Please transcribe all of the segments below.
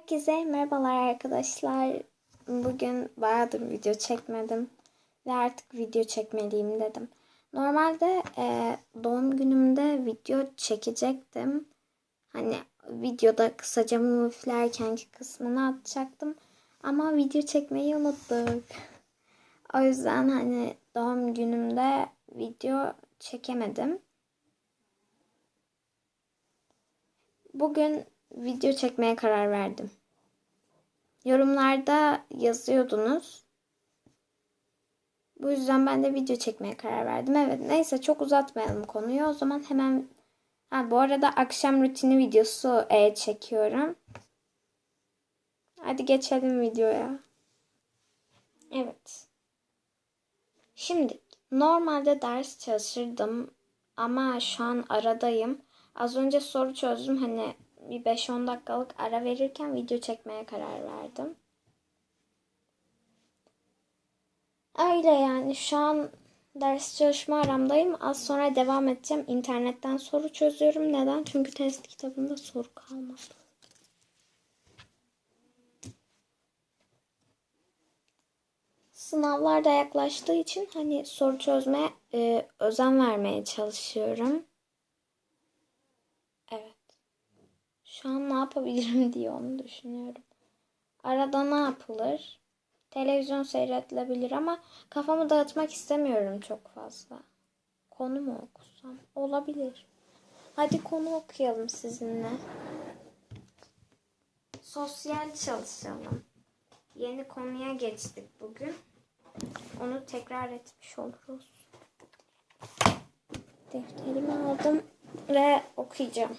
Herkese merhabalar arkadaşlar. Bugün bayağıdır video çekmedim ve artık video çekmeliyim dedim. Normalde e, doğum günümde video çekecektim. Hani videoda kısaca mum kısmını atacaktım. Ama video çekmeyi unuttuk. O yüzden hani doğum günümde video çekemedim. Bugün video çekmeye karar verdim. Yorumlarda yazıyordunuz. Bu yüzden ben de video çekmeye karar verdim. Evet neyse çok uzatmayalım konuyu. O zaman hemen ha, bu arada akşam rutini videosu e, çekiyorum. Hadi geçelim videoya. Evet. Şimdi normalde ders çalışırdım ama şu an aradayım. Az önce soru çözdüm. Hani bir 5-10 dakikalık ara verirken video çekmeye karar verdim. Öyle yani şu an ders çalışma aramdayım. Az sonra devam edeceğim. İnternetten soru çözüyorum. Neden? Çünkü test kitabında soru kalmadı. Sınavlar da yaklaştığı için hani soru çözmeye e, özen vermeye çalışıyorum. Evet. Şu an ne yapabilirim diye onu düşünüyorum. Arada ne yapılır? Televizyon seyredilebilir ama kafamı dağıtmak istemiyorum çok fazla. Konu mu okusam? Olabilir. Hadi konu okuyalım sizinle. Sosyal çalışalım. Yeni konuya geçtik bugün. Onu tekrar etmiş oluruz. Defterimi aldım ve okuyacağım.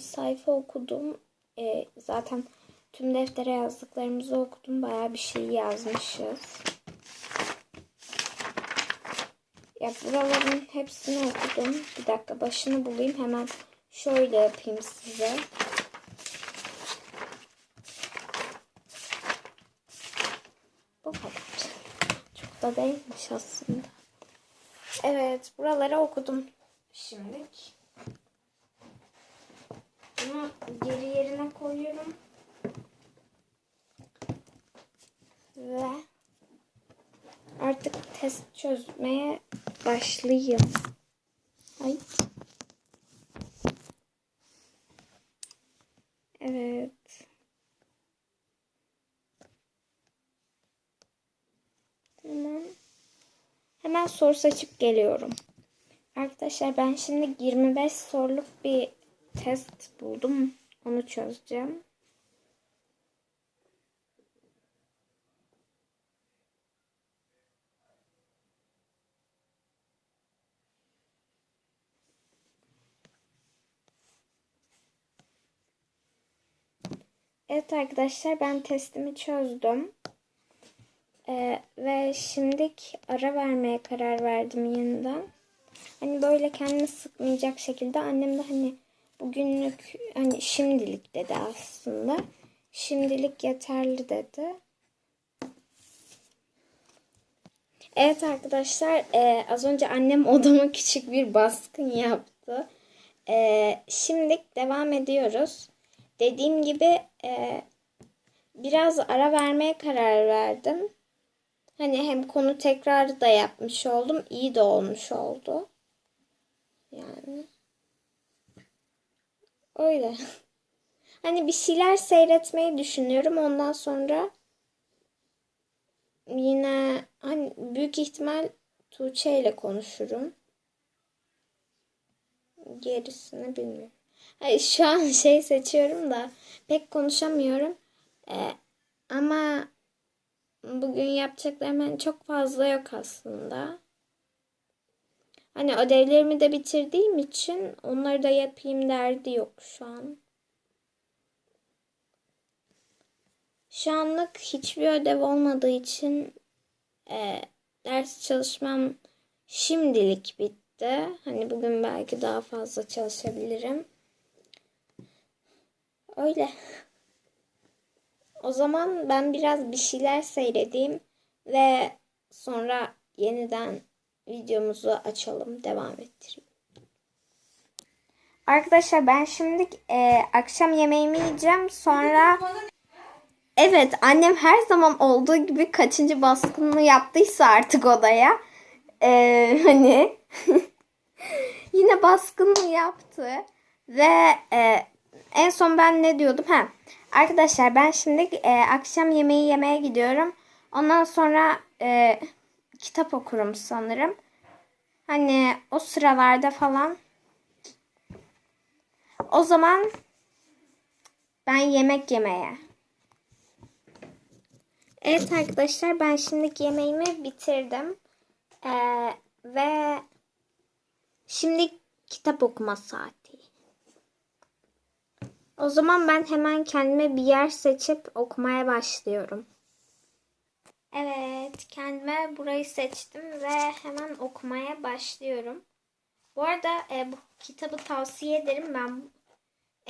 Bir sayfa okudum. Ee, zaten tüm deftere yazdıklarımızı okudum. Bayağı bir şey yazmışız. Ya buraların hepsini okudum. Bir dakika başını bulayım. Hemen şöyle yapayım size. Bu kadar. Çok da değilmiş aslında. Evet, buraları okudum. Şimdilik. Bunu geri yerine koyuyorum. Ve artık test çözmeye başlayayım. Ay. Evet. Tamam. Hemen soru seçip geliyorum. Arkadaşlar ben şimdi 25 soruluk bir test buldum. Onu çözeceğim. Evet arkadaşlar ben testimi çözdüm. Ee, ve şimdilik ara vermeye karar verdim yeniden. Hani böyle kendini sıkmayacak şekilde annem de hani bugünlük hani şimdilik dedi aslında. Şimdilik yeterli dedi. Evet arkadaşlar e, az önce annem odama küçük bir baskın yaptı. E, şimdilik devam ediyoruz. Dediğim gibi e, biraz ara vermeye karar verdim. Hani hem konu tekrarı da yapmış oldum. iyi de olmuş oldu. Yani. Öyle. Hani bir şeyler seyretmeyi düşünüyorum. Ondan sonra yine hani büyük ihtimal Tuğçe ile konuşurum. Gerisini bilmiyorum. Hayır, şu an şey seçiyorum da pek konuşamıyorum. Ee, ama bugün yapacaklarım hani çok fazla yok aslında. Hani ödevlerimi de bitirdiğim için onları da yapayım derdi yok şu an. Şu anlık hiçbir ödev olmadığı için e, ders çalışmam şimdilik bitti. Hani bugün belki daha fazla çalışabilirim. Öyle. O zaman ben biraz bir şeyler seyredeyim ve sonra yeniden videomuzu açalım, devam ettireyim. Arkadaşlar ben şimdi e, akşam yemeğimi yiyeceğim. Sonra evet annem her zaman olduğu gibi kaçıncı baskınını yaptıysa artık odaya. E, hani yine baskınını yaptı ve e, en son ben ne diyordum? Ha, arkadaşlar ben şimdi e, akşam yemeği yemeye gidiyorum. Ondan sonra e, kitap okurum sanırım. Hani o sıralarda falan. O zaman ben yemek yemeye. Evet arkadaşlar ben şimdi yemeğimi bitirdim. Ee, ve şimdi kitap okuma saati. O zaman ben hemen kendime bir yer seçip okumaya başlıyorum. Evet, kendime burayı seçtim ve hemen okumaya başlıyorum. Bu arada e, bu kitabı tavsiye ederim. Ben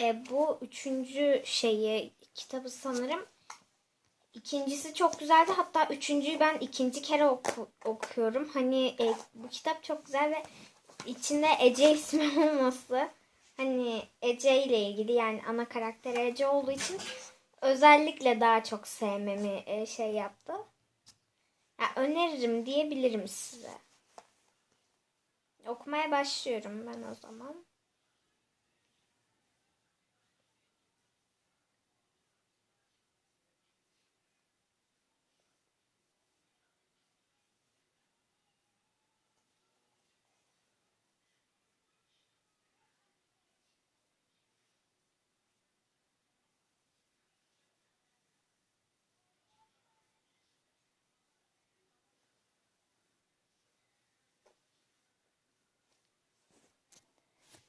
e, bu üçüncü şeyi kitabı sanırım. İkincisi çok güzeldi. Hatta üçüncüyü ben ikinci kere oku, okuyorum. Hani e, bu kitap çok güzel ve içinde Ece ismi olması. Hani Ece ile ilgili yani ana karakter Ece olduğu için özellikle daha çok sevmemi e, şey yaptı. Yani öneririm diyebilirim size. Okumaya başlıyorum ben o zaman.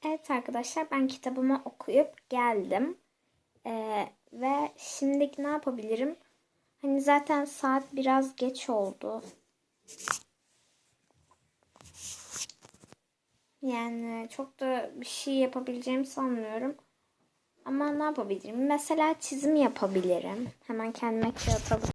Evet arkadaşlar ben kitabımı okuyup geldim. Ee, ve şimdi ne yapabilirim? Hani zaten saat biraz geç oldu. Yani çok da bir şey yapabileceğimi sanmıyorum. Ama ne yapabilirim? Mesela çizim yapabilirim. Hemen kendime kağıt alıp